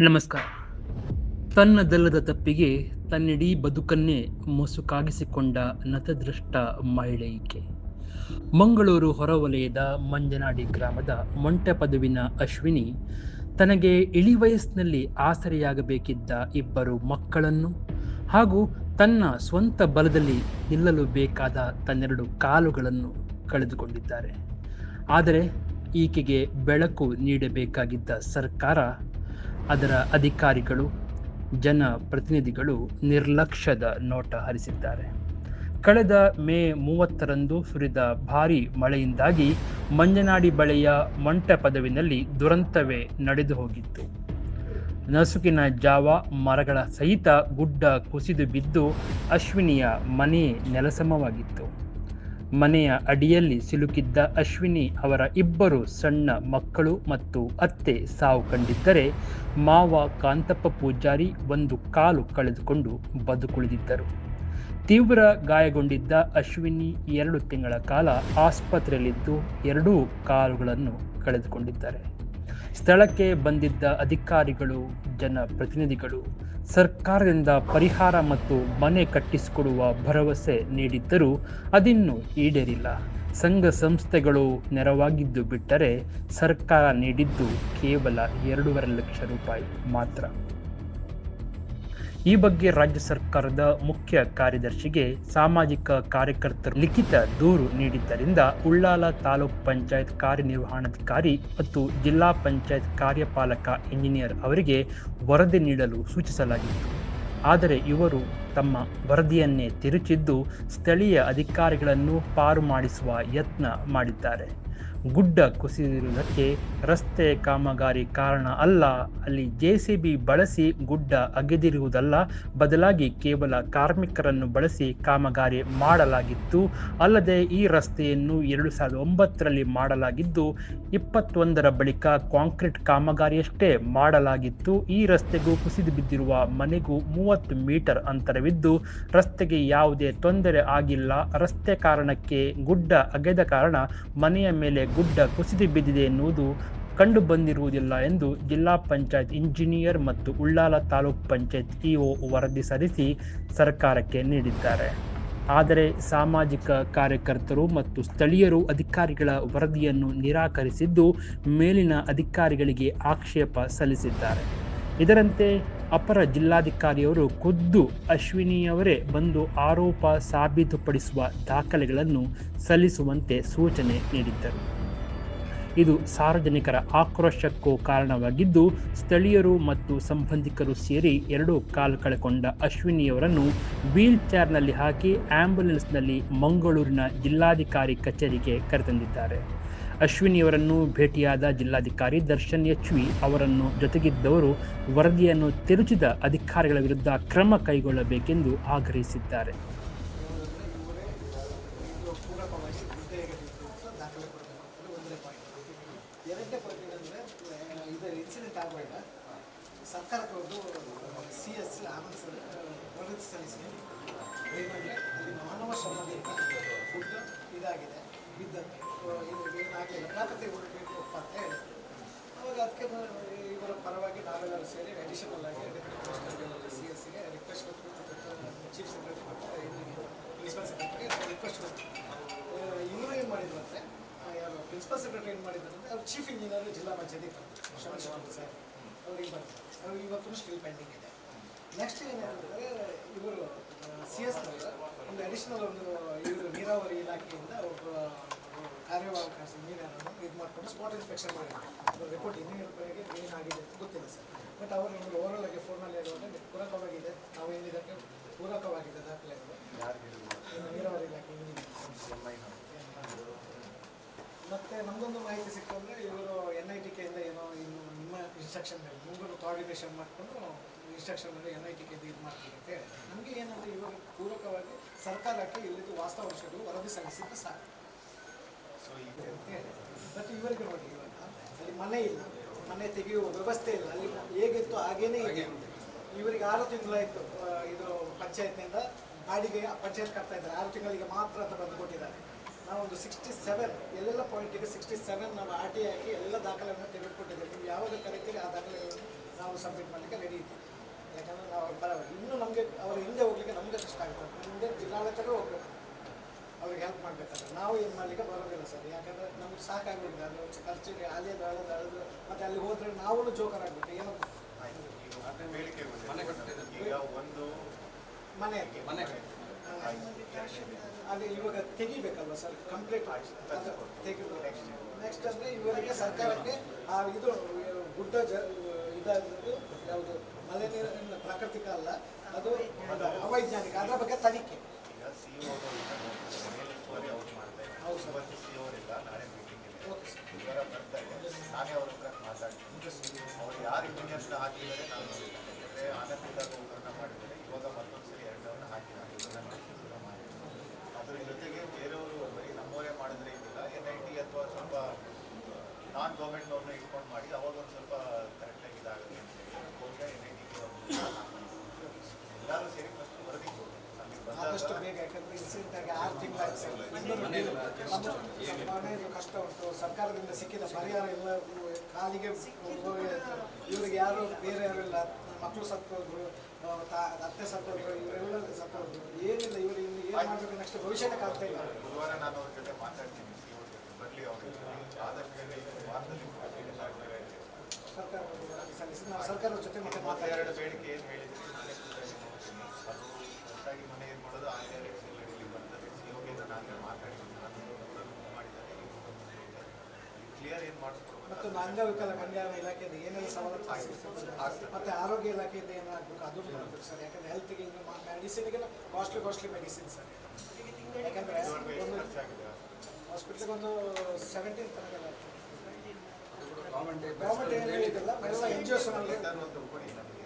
ನಮಸ್ಕಾರ. ತನ್ನದಲ್ಲದ ತಪ್ಪಿಗೆ ತನ್ನಿಡೀ ಬದುಕನ್ನೇ ಮಸುಕಾಗಿಸಿಕೊಂಡ ನತದೃಷ್ಟ ಮಹಿಳೆ ಮಂಗಳೂರು ಹೊರವಲಯದ ಮಂಜನಾಡಿ ಗ್ರಾಮದ ಮೊಂಟೆ ಪದವಿನ ಅಶ್ವಿನಿ ತನಗೆ ಇಳಿ ವಯಸ್ಸಿನಲ್ಲಿ ಆಸರೆಯಾಗಬೇಕಿದ್ದ ಇಬ್ಬರು ಮಕ್ಕಳನ್ನು ಹಾಗೂ ತನ್ನ ಸ್ವಂತ ಬಲದಲ್ಲಿ ನಿಲ್ಲಲು ಬೇಕಾದ ತನ್ನೆರಡು ಕಾಲುಗಳನ್ನು ಕಳೆದುಕೊಂಡಿದ್ದಾರೆ. ಆದರೆ ಈಕೆಗೆ ಬೆಳಕು ನೀಡಬೇಕಾಗಿದ್ದ ಸರ್ಕಾರ ಅದರ ಅಧಿಕಾರಿಗಳು ಜನಪ್ರತಿನಿಧಿಗಳು ನಿರ್ಲಕ್ಷ್ಯದ ನೋಟ ಹರಿಸಿದ್ದಾರೆ. ಕಳೆದ ಮೇ ಮೂವತ್ತರಂದು ಸುರಿದ ಭಾರೀ ಮಳೆಯಿಂದಾಗಿ ಮಂಜನಾಡಿ ಬಳಿಯ ಮಂಟಪದವಿನಲ್ಲಿ ದುರಂತವೇ ನಡೆದು ಹೋಗಿತ್ತು. ನಸುಕಿನ ಜಾವ, ಮರಗಳ ಸಹಿತ ಗುಡ್ಡ ಕುಸಿದು ಬಿದ್ದು ಅಶ್ವಿನಿಯ ಮನೆ ನೆಲಸಮವಾಗಿತ್ತು. ಮನೆಯ ಅಡಿಯಲ್ಲಿ ಸಿಲುಕಿದ್ದ ಅಶ್ವಿನಿ ಅವರ ಇಬ್ಬರು ಸಣ್ಣ ಮಕ್ಕಳು ಮತ್ತು ಅತ್ತೆ ಸಾವು ಕಂಡಿದ್ದರೆ ಮಾವ ಕಾಂತಪ್ಪ ಪೂಜಾರಿ ಒಂದು ಕಾಲು ಕಳೆದುಕೊಂಡು ಬದುಕುಳಿದಿದ್ದರು. ತೀವ್ರ ಗಾಯಗೊಂಡಿದ್ದ ಅಶ್ವಿನಿ ಎರಡು ತಿಂಗಳ ಕಾಲ ಆಸ್ಪತ್ರೆಯಲ್ಲಿದ್ದು ಎರಡೂ ಕಾಲುಗಳನ್ನು ಕಳೆದುಕೊಂಡಿದ್ದಾರೆ. ಸ್ಥಳಕ್ಕೆ ಬಂದಿದ್ದ ಅಧಿಕಾರಿಗಳು ಜನಪ್ರತಿನಿಧಿಗಳು ಸರ್ಕಾರದಿಂದ ಪರಿಹಾರ ಮತ್ತು ಮನೆ ಕಟ್ಟಿಸಿಕೊಡುವ ಭರವಸೆ ನೀಡಿದ್ದರೂ ಅದಿನ್ನೂ ಈಡೇರಿಲ್ಲ. ಸಂಘ ಸಂಸ್ಥೆಗಳು ನೆರವಾಗಿದ್ದು ಬಿಟ್ಟರೆ ಸರ್ಕಾರ ನೀಡಿದ್ದು ಕೇವಲ ಎರಡೂವರೆ ಲಕ್ಷ ರೂಪಾಯಿ ಮಾತ್ರ. ಈ ಬಗ್ಗೆ ರಾಜ್ಯ ಸರ್ಕಾರದ ಮುಖ್ಯ ಕಾರ್ಯದರ್ಶಿಗೆ ಸಾಮಾಜಿಕ ಕಾರ್ಯಕರ್ತರು ಲಿಖಿತ ದೂರು ನೀಡಿದ್ದರಿಂದ ಉಳ್ಳಾಲ ತಾಲೂಕ್ ಪಂಚಾಯತ್ ಕಾರ್ಯನಿರ್ವಹಣಾಧಿಕಾರಿ ಮತ್ತು ಜಿಲ್ಲಾ ಪಂಚಾಯತ್ ಕಾರ್ಯಪಾಲಕ ಇಂಜಿನಿಯರ್ ಅವರಿಗೆ ವರದಿ ನೀಡಲು ಸೂಚಿಸಲಾಗಿತ್ತು. ಆದರೆ ಇವರು ತಮ್ಮ ವರದಿಯನ್ನೇ ತಿರುಚಿದ್ದು ಸ್ಥಳೀಯ ಅಧಿಕಾರಿಗಳನ್ನು ಪಾರು ಮಾಡಿಸುವ ಯತ್ನ ಮಾಡಿದ್ದಾರೆ. ಗುಡ್ಡ ಕುಸಿದಿರುವುದಕ್ಕೆ ರಸ್ತೆ ಕಾಮಗಾರಿ ಕಾರಣ ಅಲ್ಲ. ಅಲ್ಲಿ ಜೆ ಸಿ ಬಿ ಬಳಸಿ ಗುಡ್ಡ ಅಗೆದಿರುವುದಲ್ಲ. ಬದಲಾಗಿ ಕೇವಲ ಕಾರ್ಮಿಕರನ್ನು ಬಳಸಿ ಕಾಮಗಾರಿ ಮಾಡಲಾಗಿತ್ತು. ಅಲ್ಲದೆ ಈ ರಸ್ತೆಯನ್ನು ಎರಡು ಸಾವಿರದ ಒಂಬತ್ತರಲ್ಲಿ ಮಾಡಲಾಗಿದ್ದು, ಇಪ್ಪತ್ತೊಂದರ ಬಳಿಕ ಕಾಂಕ್ರೀಟ್ ಕಾಮಗಾರಿಯಷ್ಟೇ ಮಾಡಲಾಗಿತ್ತು. ಈ ರಸ್ತೆಗೂ ಕುಸಿದು ಬಿದ್ದಿರುವ ಮನೆಗೂ ಮೂವತ್ತು ಮೀಟರ್ ಅಂತರವಿದ್ದು, ರಸ್ತೆಗೆ ಯಾವುದೇ ತೊಂದರೆ ಆಗಿಲ್ಲ. ರಸ್ತೆ ಕಾರಣಕ್ಕೆ ಗುಡ್ಡ ಅಗೆದ ಕಾರಣ ಮನೆಯ ಮೇಲೆ ಗುಡ್ಡ ಕುಸಿದು ಬಿದ್ದಿದೆ ಎನ್ನುವುದು ಕಂಡು ಬಂದಿರುವುದಿಲ್ಲ ಎಂದು ಜಿಲ್ಲಾ ಪಂಚಾಯತ್ ಇಂಜಿನಿಯರ್ ಮತ್ತು ಉಳ್ಳಾಲ ತಾಲೂಕ್ ಪಂಚಾಯತ್ ಇಒ ವರದಿ ಸಲ್ಲಿಸಿ ಸರ್ಕಾರಕ್ಕೆ ನೀಡಿದ್ದಾರೆ. ಆದರೆ ಸಾಮಾಜಿಕ ಕಾರ್ಯಕರ್ತರು ಮತ್ತು ಸ್ಥಳೀಯರು ಅಧಿಕಾರಿಗಳ ವರದಿಯನ್ನು ನಿರಾಕರಿಸಿದ್ದು ಮೇಲಿನ ಅಧಿಕಾರಿಗಳಿಗೆ ಆಕ್ಷೇಪ ಸಲ್ಲಿಸಿದ್ದಾರೆ. ಇದರಂತೆ ಅಪರ ಜಿಲ್ಲಾಧಿಕಾರಿಯವರು ಖುದ್ದು ಅಶ್ವಿನಿಯವರೇ ಬಂದು ಆರೋಪ ಸಾಬೀತುಪಡಿಸುವ ದಾಖಲೆಗಳನ್ನು ಸಲ್ಲಿಸುವಂತೆ ಸೂಚನೆ ನೀಡಿದ್ದರು. ಇದು ಸಾರ್ವಜನಿಕರ ಆಕ್ರೋಶಕ್ಕೂ ಕಾರಣವಾಗಿದ್ದು, ಸ್ಥಳೀಯರು ಮತ್ತು ಸಂಬಂಧಿಕರು ಸೇರಿ ಎರಡು ಕಾಲು ಕಳೆಕೊಂಡ ಅಶ್ವಿನಿಯವರನ್ನು ವೀಲ್ ಚೇರ್ನಲ್ಲಿ ಹಾಕಿ ಆಂಬ್ಯುಲೆನ್ಸ್ನಲ್ಲಿ ಮಂಗಳೂರಿನ ಜಿಲ್ಲಾಧಿಕಾರಿ ಕಚೇರಿಗೆ ಕರೆತಂದಿದ್ದಾರೆ. ಅಶ್ವಿನಿಯವರನ್ನು ಭೇಟಿಯಾದ ಜಿಲ್ಲಾಧಿಕಾರಿ ದರ್ಶನ್ ಎಚ್ ವಿ ಅವರನ್ನು ಜೊತೆಗಿದ್ದವರು ವರದಿಯನ್ನು ತಿರುಚಿದ ಅಧಿಕಾರಿಗಳ ವಿರುದ್ಧ ಕ್ರಮ ಕೈಗೊಳ್ಳಬೇಕೆಂದು ಆಗ್ರಹಿಸಿದ್ದಾರೆ. ಎರಡನೇ ಪಾಯಿಂಟ್ ಅಂದರೆ ಇದು ಇನ್ಸಿಡೆಂಟ್ ಆಗಬೇಡ. ಸರ್ಕಾರಕ್ಕೆ ಒಂದು ಸಿ ಎಸ್ ಆನಂದ್ ಸರ್ ವರದಿ ಸಲ್ಲಿಸಿ ಏನಂದರೆ ಅಲ್ಲಿ ಮಾನವ ಶ್ರಮದಿಂದ ಫುಡ್ ಇದಾಗಿದೆ ಬಿದ್ದದ್ದು. ಇದು ಏನಾಗಲಿಲ್ಲ. ಪ್ರಾಕೃತಿಕ ಬೇಕು ಅಂತ ಹೇಳಿದ್ರು ಅವಾಗ ಅದಕ್ಕೆ ಇವರ ಪರವಾಗಿ ನಾವೆಲ್ಲರೂ ಸೇರಿ ಅಡಿಷನಲ್ ಆಗಿ ಸಿ ಎಸ್ಗೆ ರಿಕ್ವೆಸ್ಟ್ ಕೊಟ್ಟು ಚೀಫ್ ಸೆಕ್ರೆಟರಿ ಮತ್ತು ಪ್ರಿನ್ಸಿಪಲ್ ಸೆಕ್ರೆಟರಿಗೆ ರಿಕ್ವೆಸ್ಟ್ ಕೊಟ್ಟು ಇವರು ಏನು ಮಾಡಿದ್ರು ಆ, ಯಾರು ಪ್ರಿನ್ಸಿಪಲ್ ಸೆಕ್ರೆಟರಿ ಏನು ಮಾಡಿದ್ದಾರೆ ಅವ್ರು ಚೀಫ್ ಇಂಜಿನಿಯರ್ ಜಿಲ್ಲಾ ಪಂಚಾಯತಿ ಶರಣ ಶೆಟ್ಟಿ ಸರ್ ಅವ್ರಿಗೆ ಬಂದರು. ಅವ್ರಿಗೆ ಇವತ್ತು ಸ್ಟಿಲ್ ಪೆಂಡಿಂಗ್ ಇದೆ. ನೆಕ್ಸ್ಟ್ ಏನಾಗುತ್ತೆ ಇವರು ಸಿ ಎಸ್ ಒಂದು ಅಡಿಷನಲ್ ಒಂದು ಇವರು ನೀರಾವರಿ ಇಲಾಖೆಯಿಂದ ಒಬ್ಬ ಕಾರ್ಯವಾಹಕ ಇಂಜಿನಿಯರನ್ನು ಇದು ಮಾಡಿಕೊಂಡು ಸ್ಪಾಟ್ ಇನ್ಸ್ಪೆಕ್ಷನ್ ಮಾಡಿದ್ರು. ರಿಪೋರ್ಟ್ ರಿಪೋರ್ಟ್ ಇಂಜಿನಿಯರ್ಗೆ ಏನಾಗಿದೆ ಅಂತ ಗೊತ್ತಿಲ್ಲ ಸರ್. ಬಟ್ ಅವರು ನಮಗೆ ಓವರಲ್ ಆಗಿ ಫೋನಲ್ಲಿ ಹೇಳುವಾಗ ಪೂರಕವಾಗಿದೆ. ನಾವು ಏನಿದಕ್ಕೆ ಪೂರಕವಾಗಿದೆ ದಾಖಲೆಗಳು ಇನ್ನು ನೀರಾವರಿ ಇಲಾಖೆ ಇಂಜಿನಿಯರ್ ಮತ್ತೆ ನಮಗೊಂದು ಮಾಹಿತಿ ಸಿಕ್ತು ಅಂದರೆ ಇವರು ಎನ್ ಐ ಟಿ ಕೆಯಿಂದ ಏನೋ ಇನ್ನು ನಿಮ್ಮ ಇನ್ಸ್ಟ್ರಕ್ಷನ್ ಮೇಲೆ ಮುಂಗೂರು ಕೋಆರ್ಡಿನೇಷನ್ ಮಾಡಿಕೊಂಡು ಇನ್ಸ್ಟ್ರಕ್ಷನ್ ಮೇಲೆ ಎನ್ ಐ ಟಿ ಕೆಯಿಂದ ಇದು ಮಾಡ್ತೀವಿ ಅಂತ ಹೇಳಿ ನಮಗೆ ಏನಂದ್ರೆ ಇವಾಗ ಪೂರಕವಾಗಿ ಸರ್ಕಾರಕ್ಕೆ ಇಲ್ಲಿದ್ದು ವಾಸ್ತವಾಂಶಗಳು ವರದಿ ಸಲ್ಲಿಸಿದ್ರೆ ಸಾಕು. ಸೊ ಇದೆ ಅಂತ ಹೇಳಿ ಬಟ್ ಇವರಿಗೆ ನೋಡಿ ಇವಾಗ ಅಲ್ಲಿ ಮನೆ ಇಲ್ಲ ಮನೆ ತೆಗೆಯುವ ವ್ಯವಸ್ಥೆ ಇಲ್ಲ ಅಲ್ಲಿ ಹೇಗಿತ್ತು ಹಾಗೇನೇ ಇದೆ. ಇವರಿಗೆ ಆರು ತಿಂಗಳಾಯಿತು ಇದು ಪಂಚಾಯತ್ನಿಂದ ಬಾಡಿಗೆ ಪಂಚಾಯತ್ ಕಟ್ತಾ ಇದ್ದಾರೆ. ಆರು ತಿಂಗಳಿಗೆ ಮಾತ್ರ ಅಂತ ಬಂದು ಕೊಟ್ಟಿದ್ದಾರೆ ನಾವೊಂದು ಸಿಕ್ಸ್ಟಿ ಸೆವೆನ್ ಎಲ್ಲೆಲ್ಲ ಪಾಯಿಂಟಿಗೆ ಸಿಕ್ಸ್ಟಿ ಸೆವೆನ್ ನಾವು ಆರ್ ಟಿ ಹಾಕಿ ಎಲ್ಲ ದಾಖಲೆಗಳನ್ನು ತೆಗೆದುಕೊಂಡಿದ್ದೇವೆ ನೀವು ಯಾವಾಗ ಕರಿತೀರಿ ಆ ದಾಖಲೆಗಳನ್ನು ನಾವು ಸಬ್ಮಿಟ್ ಮಾಡಲಿಕ್ಕೆ ರೆಡಿ ಇದ್ದೀವಿ. ಯಾಕಂದರೆ ನಾವು ಬರೋಲ್ಲ ಇನ್ನೂ ನಮಗೆ ಅವ್ರು ಹಿಂದೆ ಹೋಗ್ಲಿಕ್ಕೆ ನಮಗೆ ಕಷ್ಟ ಆಗುತ್ತೆ. ಹಿಂದೆ ಜಿಲ್ಲಾಡಳಿತವೇ ಹೋಗ್ಬೇಕು. ಅವ್ರಿಗೆ ಹೆಲ್ಪ್ ಮಾಡಬೇಕಾದ್ರೆ. ನಾವು ಏನು ಮಾಡಲಿಕ್ಕೆ ಬರೋದಿಲ್ಲ ಸರ್. ಯಾಕಂದರೆ ನಮ್ಗೆ ಸಾಕಾಗೋಗಿದೆ ಅದು ಖರ್ಚಿಗೆ ಅದೇ ಅಳೆದು ಅಳೆದು ಮತ್ತು ಅಲ್ಲಿ ಹೋದರೆ ನಾವೂ ಜೋಕರ್ ಆಗಬೇಕು ಏನೋ ಒಂದು ಮನೆ ಮನೆ. ಅದೇ ಇವಾಗ ತೆಗಿಬೇಕಲ್ವ ಸರ್? ಕಂಪ್ಲೀಟ್ ತೆಗಿಬೇಕು ನೆಕ್ಸ್ಟ್ ಅಂದರೆ ಇವರಿಗೆ ಸರ್ಕಾರಕ್ಕೆ ಆ ಇದು, ಗುಡ್ಡ ಜ ಇದಾದ್ದು ಯಾವುದು? ಮಳೆ ನೀರಿನ ಪ್ರಾಕೃತಿಕ ಅಲ್ಲ, ಅದು ಅವೈಜ್ಞಾನಿಕ. ಅದರ ಬಗ್ಗೆ ತನಿಖೆ. ಹೌದು ಸರ್. ನಾನೇ ಮಾತಾಡ್ತೀನಿ ಅವ್ರು ಯಾರು ಇಂಜಿನಿಯರ್ಸ್ನ ಹಾಕಿದ್ದಾರೆ ನಾನು ಒಬ್ಬರನ್ನ ಮಾಡಿದ್ದಾರೆ. ಇವಾಗ ಮತ್ತೊಂದು ಸರಿ ಎರಡರನ್ನ ಹಾಕಿದ್ದಾರೆ ಇದನ್ನ ನೋಡಿ ಶುರು ಮಾಡಿದ್ದಾರೆ. ಅದ್ರ ಜೊತೆಗೆ ಬೇರೆಯವರು ಬರೀ ನಮ್ಮವರೇ ಮಾಡಿದ್ರೆ ಇದಿಲ್ಲ ಎನ್ ಐ ಟಿ ಅಥವಾ ಸ್ವಲ್ಪ ನಾನ್ ಗೌರ್ಮೆಂಟ್ನವ್ರನ್ನ ಇಟ್ಕೊಂಡು ಮಾಡಿ ಅವಾಗ ಒಂದು ಸ್ವಲ್ಪ ಕರೆಕ್ಟಾಗಿ ಇದಾಗುತ್ತೆ ಅಂತ ಹೇಳಿ ಹೋಗಿ ಎನ್ ಐ ಟಿಗೆ ಎಲ್ಲರೂ ಸೇರಿ ಫಸ್ಟ್ ವರದಿ ಕೊಡಿ. ಆದಷ್ಟು ಬೇಗ ಯಾಕಂದ್ರೆ ಇನ್ಸಿಡೆಂಟ್ ಆಗಿ ಆರು ತಿಂಗಳಾಯ್ತು ಸರ್. ಇನ್ನೂ ನಮ್ಮ ಮನೆಯಲ್ಲಿ ಕಷ್ಟ ಉಂಟು. ಸರ್ಕಾರದಿಂದ ಸಿಕ್ಕಿದ ಪರಿಹಾರ ಎಲ್ಲ ಕಾಲಿಗೆ ಇವರಿಗೆ ಯಾರು ಬೇರೆ ಯಾರು ಇಲ್ಲ. ಮಕ್ಕಳು ಸತ್ತೋದ್ರು. ಅತ್ತೆ ಸತ್ತೋದ್ರು ಇವರೆಲ್ಲ ಸತ್ತೋದ್ರು. ಏನಿಲ್ಲ ಇವರು ಇನ್ನು ಏನು ಮಾಡಬೇಕು ನೆಕ್ಸ್ಟ್ ಭವಿಷ್ಯಕ್ಕೆ ಆಗ್ತಾ ಇಲ್ಲ. ಗುರುವಾರ ನಾನು ಅವ್ರ ಜೊತೆ ಮಾತಾಡ್ತೀನಿ ಬರಲಿ ಅವರು. ಆದಷ್ಟು ಸರ್ಕಾರ ನಾವು ಸರ್ಕಾರದ ಜೊತೆ ಮತ್ತೆ ಮಾತಾಡೋ ಬೇಡಿಕೆ ಏನು ಹೇಳಿದ್ರಿ? ಅದು ಹೊಸದಾಗಿ ಮನೆ ಏನು ಮಾಡೋದು ಆನ್ಲೈನ್ ಎಕ್ಸೆಲ್ ಬರ್ತದೆ. ಸಿ ಓಗೆ ನಾನು ಮಾತಾಡಿದ್ದೀನಿ ನಾನು ಮಾಡಿದ್ದಾರೆ. ಕ್ಲಿಯರ್ ಏನು ಮಾಡಿಸ್ಕೊಡ್ಬೇಕು ಮತ್ತು ಅಂಗವಿಕಲ ಕಲ್ಯಾಣ ಇಲಾಖೆಯಿಂದ ಏನೆಲ್ಲ ಸವಲತ್ತು ಮತ್ತು ಆರೋಗ್ಯ ಇಲಾಖೆಯಿಂದ ಏನಾಗಬೇಕು ಅದು ಮಾಡಬೇಕು ಸರ್. ಯಾಕಂದರೆ ಹೆಲ್ತ್ಗೆ ಇನ್ನು ಮೆಡಿಸಿನ್ಗೆಲ್ಲ ಕಾಸ್ಟ್ಲಿ ಕಾಸ್ಟ್ಲಿ ಮೆಡಿಸಿನ್ ಸರ್. ಯಾಕಂದರೆ ಒಂದು ಹಾಸ್ಪಿಟ್ಲಿಗೆ ಒಂದು ಸೆವೆಂಟೀನ್ ತನಕ ಗೌರ್ಮೆಂಟ್ ಏನು ಹೇಳಿದ್ದಲ್ಲ ಎಲ್ಲ ಎನ್ ಜಿ ಒಸ್ ನನಗೆ ಲೆಟರ್ ಒಂದು ಕೊಡಿ ನನಗೆ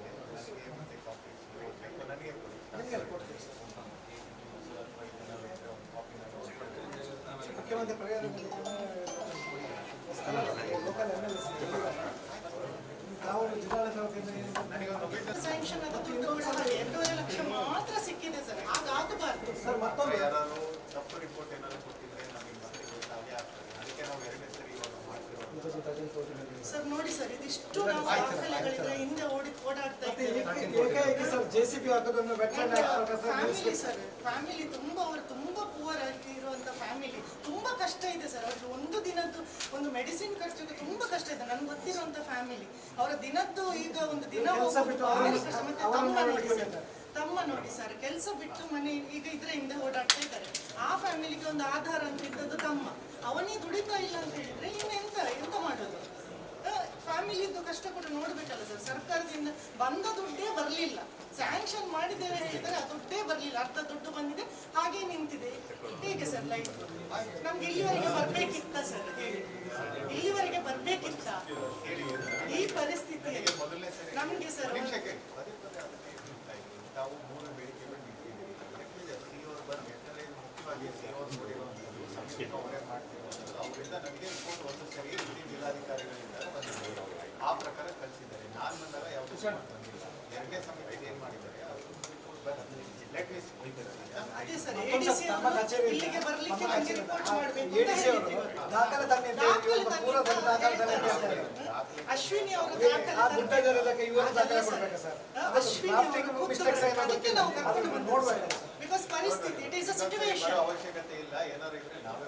ಸ್ಯಾಂಕ್ಷನ್ ಅದು ಲಕ್ಷ ಮಾತ್ರ ಸಿಕ್ಕಿದೆ ಸರ್ ಹಾಗಾಗಬಾರ್ದು ಸರ್ ಯಾರು ತಪ್ಪು ರಿಪೋರ್ಟ್ ಏನಾದ್ರು ಕೊಟ್ಟಿದ್ರೆ ನಮಗೆ ಮತ್ತೆ ಗೊತ್ತಾಗೇ ಆಗ್ತದೆ ಅದಕ್ಕೆ ನಾವು ಎರಡನೇ ಸರಿ ಸರ್, ನೋಡಿ ಸರ್, ಇದಿಷ್ಟು ನಾವು ದಾಖಲೆಗಳಿದ್ರೆ ಹಿಂದೆ ಓಡಿ ಫ್ಯಾಮಿಲಿ ಸರ್ ಫ್ಯಾಮಿಲಿ ತುಂಬಾ ಅವರು ತುಂಬಾ ಪೂವರ್ ಆಗಿರುವಂತ ಫ್ಯಾಮಿಲಿ ತುಂಬಾ ಕಷ್ಟ ಇದೆ ಸರ್ ಅವ್ರದ್ದು ಒಂದು ದಿನದ್ದು ಒಂದು ಮೆಡಿಸಿನ್ ಖರ್ಚಿಗೆ ತುಂಬಾ ಕಷ್ಟ ಇದೆ. ನನ್ಗೆ ಗೊತ್ತಿರುವಂತ ಫ್ಯಾಮಿಲಿ ಅವರ ದಿನದ್ದು ಈಗ ಒಂದು ದಿನ ತಮ್ಮ ನೋಡಿ ಸರ್, ಕೆಲಸ ಬಿಟ್ಟು ಮನೆ ಈಗ ಇದ್ರ ಹಿಂದೆ ಓಡಾಡ್ತಾ ಇದ್ದಾರೆ. ಆ ಫ್ಯಾಮಿಲಿಗೆ ಒಂದು ಆಧಾರ ಅಂತ ಇದ್ದದ್ದು ತಮ್ಮ. ಅವನೇ ದುಡಿತಾ ಇಲ್ಲ ಅಂತ ಹೇಳಿದ್ರೆ ಇನ್ನೆಂತ ಎಂತ ಮಾಡೋದು? ಫ್ಯಾಮಿಲಿದು ಕಷ್ಟ ಕೂಡ ನೋಡ್ಬೇಕಲ್ಲ ಸರ್. ಸರ್ಕಾರದಿಂದ ಬಂದ ದುಡ್ಡೇ ಬರಲಿಲ್ಲ. ಸ್ಯಾಂಕ್ಷನ್ ಮಾಡಿದ್ದೇವೆ ಹೇಳಿದರೆ ಆ ದುಡ್ಡೇ ಬರಲಿಲ್ಲ. ಅರ್ಧ ದುಡ್ಡು ಬಂದಿದೆ, ಹಾಗೆ ನಿಂತಿದೆ. ಹೇಗೆ ಸರ್ ಲೈಫ್ ನಮ್ಗೆ ಇಲ್ಲಿವರೆಗೆ ಬರ್ಬೇಕಿತ್ತ ಸರ್? ಹೇಳಿ. ಇಲ್ಲಿವರೆಗೆ ಬರ್ಬೇಕಿತ್ತ? ಈ ಪರಿಸ್ಥಿತಿ ನಮ್ಗೆ ಸರ್ ನಿಮಿಷಕ್ಕೆ ಪದೇ ಪದೇ ಅದನ್ನೇ ಹೇಳ್ತಾ ಇದ್ದೀನಿ. ತಾವು ಮೂರು ಬೇಡಿಕೆಗಳು ಇಟ್ಟಿದ್ದೀರಿ ಸಿ ಅವರು ಬಂದು ಯಾಕಂದರೆ ಮುಖ್ಯವಾಗಿ ಸಿ ಅವರು ಕೊಡಿರುವಂಥದ್ದು ಸಮಿತಿನ ಅವರೇ ಮಾಡ್ತಿರುವಂಥದ್ದು ಅವರಿಂದ ನನಗೆ ರಿಪೋರ್ಟ್ ಒಂದು ಸರಿ ಇಡೀ ಜಿಲ್ಲಾಧಿಕಾರಿಗಳಿಂದ ಬಂದಿದೆ ಆ ಪ್ರಕಾರ ಕಳಿಸಿದ್ದಾರೆ ನಾನು ಬಂದಾಗ ಯಾವುದೂ ಬಂದಿಲ್ಲ ಎರಡನೇ ಸಮಿತಿ ಏನು ಮಾಡಿದ್ದಾರೆ ಅದು ರಿಪೋರ್ಟ್ ಬರುತ್ತೆ ಲೆಟ್ ಮೀಸ್ ಅದೇ ಸರ್ ಮತ್ತೊಂದು ADC ಸರ್ ನಮ್ಮ ಅವರು ಕಚೇರಿ ಇಲ್ಲಿಗೆ ಬರ್ಲಿಕ್ಕೆ ನಮ್ಮ ನಮಗೆ ಕಚೇರಿ ರಿಪೋರ್ಟ್ ಆ, ಮಾಡಬೇಕು ADC ಅವರು ದಾಖಲೆ ತನ್ನಿ ಅಂತ ಹೇಳಿ ದಾಖಲೆ ಇವತ್ತು ತನ್ನಿ ಪೂರ ಅಂತ ದಾಖಲೆ ತನ್ನಿ ಅಂತ ಹೇಳ್ತಾರೆ. ಹೇಳ್ತಾರೆ. ಅಶ್ವಿನಿ ಅವರು ಆ ದಾಖಲೆ ಗುಡ್ಡ ಜಲದಕ್ಕೆ ಇವರು ದಾಖಲೆ ಅದಲ್ಲ ಸರ್. ಕೊಡ್ಬೇಕಾ ಸರ್ ಆ, ಅದು ಅಶ್ವಿನಿ drafting ಅವರು mistakes ಏನಾದ್ರು ಅದಕ್ಕೆ ನಾವು ಗೊತ್ತಿಲ್ಲ. ಕರ್ಕೊಂಡು ಅದನ್ನು ಬಂದ್ವಿ ನೋಡ್ಬೇಕು. ಸರ್. Because ಪರಿಸ್ಥಿತಿ ಇಟ್ ಈಸ್ ಅ ಸಿಚುವೇಶನ್ ಅವಶ್ಯಕತೆ ಇಲ್ಲ ಏನಾದ್ರು ಇದ್ರೆ ನಾವೇ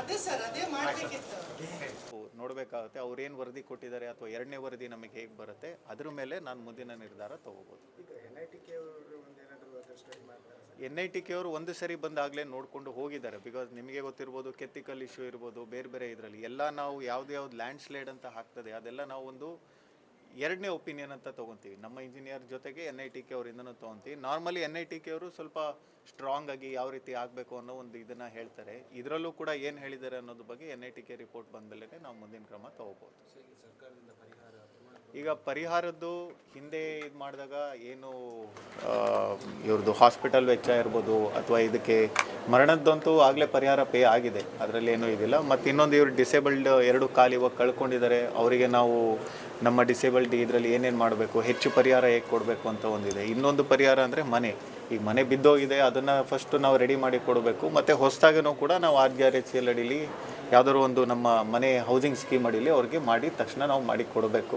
ಅದೇ ಸರ್ ಅದೇ ಮಾಡ್ಬೇಕಿತ್ತು. ನೋಡಬೇಕಾಗುತ್ತೆ ಅವ್ರೇನು ವರದಿ ಕೊಟ್ಟಿದ್ದಾರೆ ಅಥವಾ ಎರಡನೇ ವರದಿ ನಮಗೆ ಹೇಗೆ ಬರುತ್ತೆ ಅದ್ರ ಮೇಲೆ ನಾನು ಮುಂದಿನ ನಿರ್ಧಾರ ತಗೋಬೋದು. ಎನ್ ಐ ಟಿ ಕೆ ಅವರು ಒಂದು ಸರಿ ಬಂದಾಗಲೇ ನೋಡಿಕೊಂಡು ಹೋಗಿದ್ದಾರೆ. ಬಿಕಾಸ್ ನಿಮಗೆ ಗೊತ್ತಿರ್ಬೋದು ಕೆತ್ತಿಕಲ್ ಇಶ್ಯೂ ಇರ್ಬೋದು, ಬೇರೆ ಬೇರೆ ಇದರಲ್ಲಿ. ಎಲ್ಲ ನಾವು ಯಾವ್ದು ಯಾವ್ದು ಲ್ಯಾಂಡ್ ಸ್ಲೈಡ್ ಅಂತ ಹಾಕ್ತದೆ, ಅದೆಲ್ಲ ನಾವು ಒಂದು ಎರಡನೇ ಒಪಿನಿಯನ್ ಅಂತ ತೊಗೊತೀವಿ. ನಮ್ಮ ಇಂಜಿನಿಯರ್ ಜೊತೆಗೆ ಎನ್ ಐ ಟಿ ಕೆ ಅವರಿಂದನೂ ತೊಗೊತೀವಿ. Normally N I T K ಅವರು ಸ್ವಲ್ಪ ಸ್ಟ್ರಾಂಗ್ ಆಗಿ ಯಾವ ರೀತಿ ಆಗಬೇಕು ಅನ್ನೋ ಒಂದು ಇದನ್ನು ಹೇಳ್ತಾರೆ. ಇದರಲ್ಲೂ ಕೂಡ ಏನು ಹೇಳಿದ್ದಾರೆ ಅನ್ನೋದ್ರ ಬಗ್ಗೆ N I T K report ಬಂದಮೇಲೆ ನಾವು ಮುಂದಿನ ಕ್ರಮ ತಗೋಬೋದು ಈಗ ಪರಿಹಾರದ್ದು ಹಿಂದೆ ಇದು ಮಾಡಿದಾಗ ಏನು ಇವ್ರದ್ದು ಹಾಸ್ಪಿಟಲ್ ವೆಚ್ಚ ಇರ್ಬೋದು ಅಥವಾ ಇದಕ್ಕೆ ಮರಣದ್ದಂತೂ ಆಗಲೇ ಪರಿಹಾರ ಪೇ ಆಗಿದೆ. ಅದರಲ್ಲಿ ಏನೂ ಇದಿಲ್ಲ. ಮತ್ತು ಇನ್ನೊಂದು ಇವರು ಡಿಸೇಬಲ್ಡ್ ಎರಡು ಕಾಲು ಇವಾಗ ಕಳ್ಕೊಂಡಿದ್ದಾರೆ. ಅವರಿಗೆ ನಾವು ನಮ್ಮ ಡಿಸೇಬಲ್ಡ್ ಇದರಲ್ಲಿ ಏನೇನು ಮಾಡಬೇಕು, ಹೆಚ್ಚು ಪರಿಹಾರ ಹೇಗೆ ಕೊಡಬೇಕು ಅಂತ ಒಂದಿದೆ. ಇನ್ನೊಂದು ಪರಿಹಾರ ಅಂದರೆ ಮನೆ. ಈಗ ಮನೆ ಬಿದ್ದೋಗಿದೆ, ಅದನ್ನು ಫಸ್ಟು ನಾವು ರೆಡಿ ಮಾಡಿ ಕೊಡಬೇಕು. ಮತ್ತು ಹೊಸದಾಗೂ ಕೂಡ ನಾವು R G R H L ಅಡಿಲಿ ಯಾವುದಾದ್ರು ಒಂದು ನಮ್ಮ ಮನೆ ಹೌಸಿಂಗ್ ಸ್ಕೀಮ್ ಅಡಿಯಲ್ಲಿ ಅವ್ರಿಗೆ ಮಾಡಿ ತಕ್ಷಣ ನಾವು ಮಾಡಿ ಕೊಡಬೇಕು.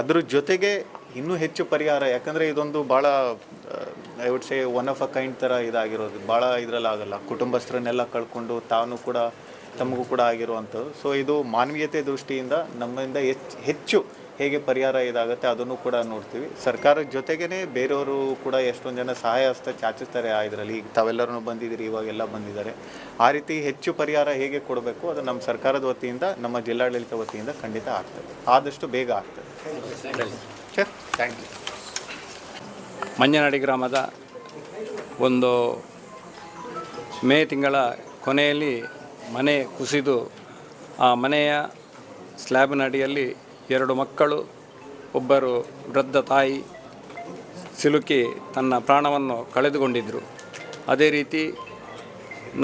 ಅದ್ರ ಜೊತೆಗೆ ಇನ್ನೂ ಹೆಚ್ಚು ಪರಿಹಾರ, ಯಾಕಂದರೆ ಇದೊಂದು ಭಾಳ I would say one of a kind ಥರ ಇದಾಗಿರೋದು. ಭಾಳ ಇದರಲ್ಲಿ ಆಗಲ್ಲ. ಕುಟುಂಬಸ್ಥರನ್ನೆಲ್ಲ ಕಳ್ಕೊಂಡು ತಾನು ಕೂಡ, ತಮಗೂ ಕೂಡ ಆಗಿರುವಂಥದ್ದು. ಸೊ ಇದು ಮಾನವೀಯತೆ ದೃಷ್ಟಿಯಿಂದ ನಮ್ಮಿಂದ ಹೆಚ್ಚು ಹೆಚ್ಚು ಹೇಗೆ ಪರಿಹಾರ ಇದಾಗುತ್ತೆ ಅದನ್ನು ಕೂಡ ನೋಡ್ತೀವಿ. ಸರ್ಕಾರದ ಜೊತೆಗೇ ಬೇರೆಯವರು ಕೂಡ ಎಷ್ಟೊಂದು ಜನ ಸಹಾಯ ಹಸ್ತ ಚಾಚಿಸ್ತಾರೆ ಆ ಇದರಲ್ಲಿ. ಈಗ ತಾವೆಲ್ಲರೂ ಬಂದಿದ್ದೀರಿ, ಇವಾಗೆಲ್ಲ ಬಂದಿದ್ದಾರೆ. ಆ ರೀತಿ ಹೆಚ್ಚು ಪರಿಹಾರ ಹೇಗೆ ಕೊಡಬೇಕು ಅದು ನಮ್ಮ ಸರ್ಕಾರದ ವತಿಯಿಂದ, ನಮ್ಮ ಜಿಲ್ಲಾಡಳಿತ ವತಿಯಿಂದ ಖಂಡಿತ ಆಗ್ತದೆ. ಆದಷ್ಟು ಬೇಗ ಆಗ್ತದೆ. ಸರ್. Thank you. ಮಂಜನಾಡಿ ಗ್ರಾಮದ ಒಂದು ಮೇ ತಿಂಗಳ ಕೊನೆಯಲ್ಲಿ ಮನೆ ಕುಸಿದು ಆ ಮನೆಯ ಸ್ಲ್ಯಾಬ್ನ ಅಡಿಯಲ್ಲಿ ಎರಡು ಮಕ್ಕಳು, ಒಬ್ಬರು ವೃದ್ಧ ತಾಯಿ ಸಿಲುಕಿ ತನ್ನ ಪ್ರಾಣವನ್ನು ಕಳೆದುಕೊಂಡಿದ್ದರು ಅದೇ ರೀತಿ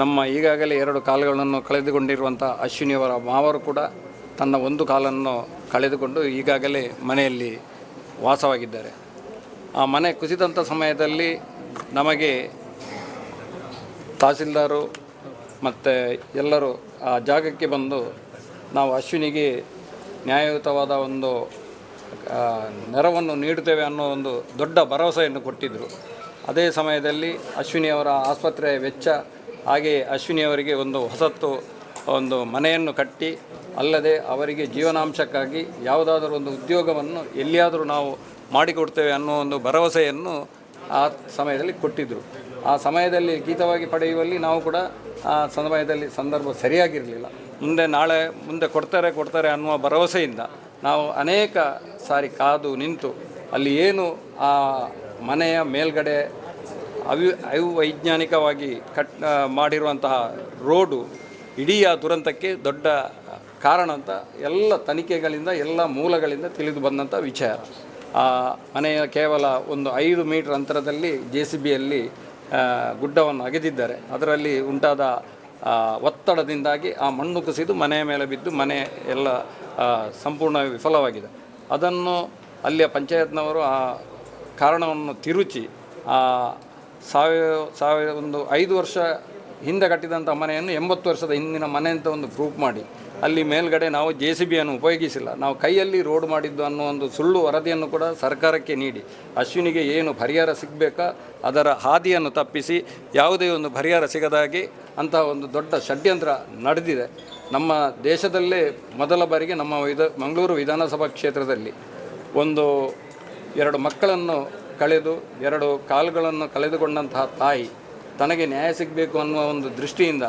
ನಮ್ಮ ಈಗಾಗಲೇ ಎರಡು ಕಾಲುಗಳನ್ನು ಕಳೆದುಕೊಂಡಿರುವಂಥ ಅಶ್ವಿನಿಯವರ ಮಾವರು ಕೂಡ ತನ್ನ ಒಂದು ಕಾಲನ್ನು ಕಳೆದುಕೊಂಡು ಈಗಾಗಲೇ ಮನೆಯಲ್ಲಿ ವಾಸವಾಗಿದ್ದಾರೆ. ಆ ಮನೆ ಕುಸಿದಂಥ ಸಮಯದಲ್ಲಿ ನಮಗೆ ತಹಸೀಲ್ದಾರು ಮತ್ತು ಎಲ್ಲರೂ ಆ ಜಾಗಕ್ಕೆ ಬಂದು ನಾವು ಅಶ್ವಿನಿಗೆ ನ್ಯಾಯಯುತವಾದ ಒಂದು ನೆರವನ್ನು ನೀಡುತ್ತೇವೆ ಅನ್ನೋ ಒಂದು ದೊಡ್ಡ ಭರವಸೆಯನ್ನು ಕೊಟ್ಟಿದ್ದರು ಅದೇ ಸಮಯದಲ್ಲಿ ಅಶ್ವಿನಿಯವರ ಆಸ್ಪತ್ರೆಯ ವೆಚ್ಚ ಹಾಗೆಯೇ ಅಶ್ವಿನಿಯವರಿಗೆ ಒಂದು ಹೊಸತ್ತು, ಒಂದು ಮನೆಯನ್ನು ಕಟ್ಟಿ, ಅಲ್ಲದೆ ಅವರಿಗೆ ಜೀವನಾಂಶಕ್ಕಾಗಿ ಯಾವುದಾದರೂ ಒಂದು ಉದ್ಯೋಗವನ್ನು ಎಲ್ಲಿಯಾದರೂ ನಾವು ಮಾಡಿಕೊಡ್ತೇವೆ ಅನ್ನೋ ಒಂದು ಭರವಸೆಯನ್ನು ಆ ಸಮಯದಲ್ಲಿ ಕೊಟ್ಟಿದ್ದರು ಆ ಸಮಯದಲ್ಲಿ ಗೀತವಾಗಿ ಪಡೆಯುವಲ್ಲಿ ನಾವು ಕೂಡ ಆ ಸಮಯದಲ್ಲಿ ಸಂದರ್ಭ ಸರಿಯಾಗಿರಲಿಲ್ಲ. ಮುಂದೆ ನಾಳೆ ಮುಂದೆ ಕೊಡ್ತಾರೆ ಕೊಡ್ತಾರೆ ಅನ್ನುವ ಭರವಸೆಯಿಂದ ನಾವು ಅನೇಕ ಸಾರಿ ಕಾದು ನಿಂತು ಅಲ್ಲಿ ಏನು ಆ ಮನೆಯ ಮೇಲ್ಗಡೆ ಅವಿ ಅವೈಜ್ಞಾನಿಕವಾಗಿ ಕಟ್ ಮಾಡಿರುವಂತಹ ರೋಡು ಇಡೀ ಆ ದುರಂತಕ್ಕೆ ದೊಡ್ಡ ಕಾರಣ ಅಂತ ಎಲ್ಲ ತನಿಖೆಗಳಿಂದ, ಎಲ್ಲ ಮೂಲಗಳಿಂದ ತಿಳಿದು ಬಂದಂಥ ವಿಚಾರ. ಆ ಮನೆಯ ಕೇವಲ ಒಂದು ಐದು ಮೀಟರ್ ಅಂತರದಲ್ಲಿ ಜೆ ಸಿ ಬಿಯಲ್ಲಿ ಗುಡ್ಡವನ್ನು ಅಗೆದಿದ್ದಾರೆ. ಅದರಲ್ಲಿ ಉಂಟಾದ ಒತ್ತಡದಿಂದಾಗಿ ಆ ಮಣ್ಣು ಕುಸಿದು ಮನೆಯ ಮೇಲೆ ಬಿದ್ದು ಮನೆ ಎಲ್ಲ ಸಂಪೂರ್ಣ ವಿಫಲವಾಗಿದೆ. ಅದನ್ನು ಅಲ್ಲಿಯ ಪಂಚಾಯತ್ನವರು ಆ ಕಾರಣವನ್ನು ತಿರುಚಿ, ಆ, ಸಾವಿರ ಸಾವಿರ ಒಂದು ಐದು ವರ್ಷ ಹಿಂದೆ ಕಟ್ಟಿದಂಥ ಮನೆಯನ್ನು ಎಂಬತ್ತು ವರ್ಷದ ಹಿಂದಿನ ಮನೆ ಅಂತ ಒಂದು ಪ್ರೂಫ್ ಮಾಡಿ ಅಲ್ಲಿ ಮೇಲ್ಗಡೆ ನಾವು ಜೆ ಸಿ ಬಿಯನ್ನು ಉಪಯೋಗಿಸಿಲ್ಲ. ನಾವು ಕೈಯಲ್ಲಿ ರೋಡ್ ಮಾಡಿದ್ದು ಅನ್ನೋ ಒಂದು ಸುಳ್ಳು ವರದಿಯನ್ನು ಕೂಡ ಸರ್ಕಾರಕ್ಕೆ ನೀಡಿ. ಅಶ್ವಿನಿಗೆ ಏನು ಪರಿಹಾರ ಸಿಗಬೇಕಾ? ಅದರ ಹಾದಿಯನ್ನು ತಪ್ಪಿಸಿ ಯಾವುದೇ ಒಂದು ಪರಿಹಾರ ಸಿಗದಾಗಿ ಅಂತಹ ಒಂದು ದೊಡ್ಡ ಷಡ್ಯಂತ್ರ ನಡೆದಿದೆ. ನಮ್ಮ ದೇಶದಲ್ಲೇ ಮೊದಲ ಬಾರಿಗೆ ನಮ್ಮ ವಿಧ, ಮಂಗಳೂರು ವಿಧಾನಸಭಾ ಕ್ಷೇತ್ರದಲ್ಲಿ ಒಂದು ಎರಡು ಮಕ್ಕಳನ್ನು ಕಳೆದು, ಎರಡು ಕಾಲುಗಳನ್ನು ಕಳೆದುಕೊಂಡಂತಹ ತಾಯಿ ತನಗೆ ನ್ಯಾಯ ಸಿಗಬೇಕು ಅನ್ನುವ ಒಂದು ದೃಷ್ಟಿಯಿಂದ